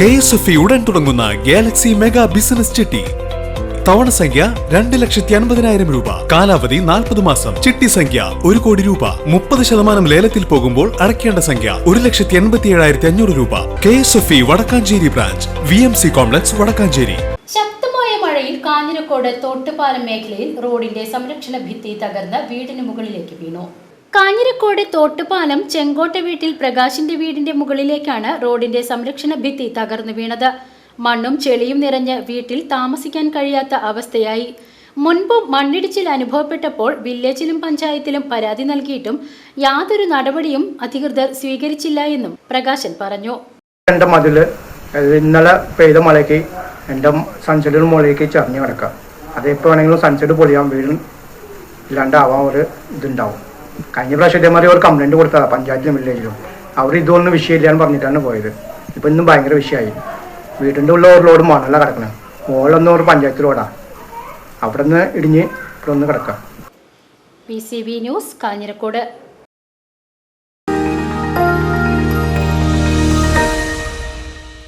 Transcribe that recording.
K S F ഉടൻ തുടങ്ങുന്ന Galaxy mega business ചിട്ടി. തവണ സംഖ്യ രണ്ട് ലക്ഷത്തി അൻപതിനായിരം രൂപ. കാലാവധി നാൽപ്പത് മാസം. ചിട്ടി സംഖ്യ ഒരു കോടി രൂപ. മുപ്പത് ശതമാനം ലേലത്തിൽ പോകുമ്പോൾ അടയ്ക്കേണ്ട സംഖ്യ ഒരു ലക്ഷത്തി എൺപത്തി ഏഴായിരത്തി അഞ്ഞൂറ് രൂപ. K S F E Vadakkanchery branch. V M C complex Vadakkanchery. ശക്തമായ മഴയിൽ കാഞ്ഞിരക്കോട് തോട്ടുപാലം മേഖലയിൽ റോഡിന്റെ സംരക്ഷണ ഭിത്തി തകർന്ന് വീടിന് മുകളിലേക്ക് വീണു. കാഞ്ഞിരക്കോട് തോട്ടുപാലം ചെങ്കോട്ട വീട്ടിൽ പ്രകാശിന്റെ വീടിന്റെ മുകളിലേക്കാണ് റോഡിന്റെ സംരക്ഷണ ഭിത്തി തകർന്നു വീണത്. മണ്ണും ചെളിയും നിറഞ്ഞ് വീട്ടിൽ താമസിക്കാൻ കഴിയാത്ത അവസ്ഥയായി. മുൻപ് മണ്ണിടിച്ചിൽ അനുഭവപ്പെട്ടപ്പോൾ വില്ലേജിലും പഞ്ചായത്തിലും പരാതി നൽകിയിട്ടും യാതൊരു നടപടിയും അധികൃതർ സ്വീകരിച്ചില്ല എന്നും പ്രകാശൻ പറഞ്ഞു. എന്റെ മതിൽ ഇന്നലെ പെയ്ത മഴയ്ക്ക് എന്റെ സൺസെഡിന് മുകളിലേക്ക് ചറിഞ്ഞു കിടക്കാം അതെപ്പോ വേണമെങ്കിലും സൺസെഡ് പൊളിയാൻ വീടും ഇല്ലാണ്ടാവാൻ ഒരു ഇതുണ്ടാവും. കഴിഞ്ഞ പ്രാവശ്യം ഇതേമാതിരി ഒരു കംപ്ലൈന്റ് കൊടുത്തതാണ് പഞ്ചായത്തിലും വില്ലേജിലും അവർ ഇതൊന്നും വിഷയമില്ലാന്ന് പറഞ്ഞിട്ടാണ് പോയത്. ഇപ്പം ഇന്നും ഭയങ്കര വിഷയമായി വീടിന്റെ ഉള്ള ഒരു ലോഡ് മണല കിടക്കണം. മുകളിലൊന്നും ഒരു പഞ്ചായത്ത് ലോഡാണ് അവിടെ നിന്ന് ഇടിഞ്ഞ് ഇവിടെ ഒന്ന് കിടക്കാം. P C B news Kanjirakode.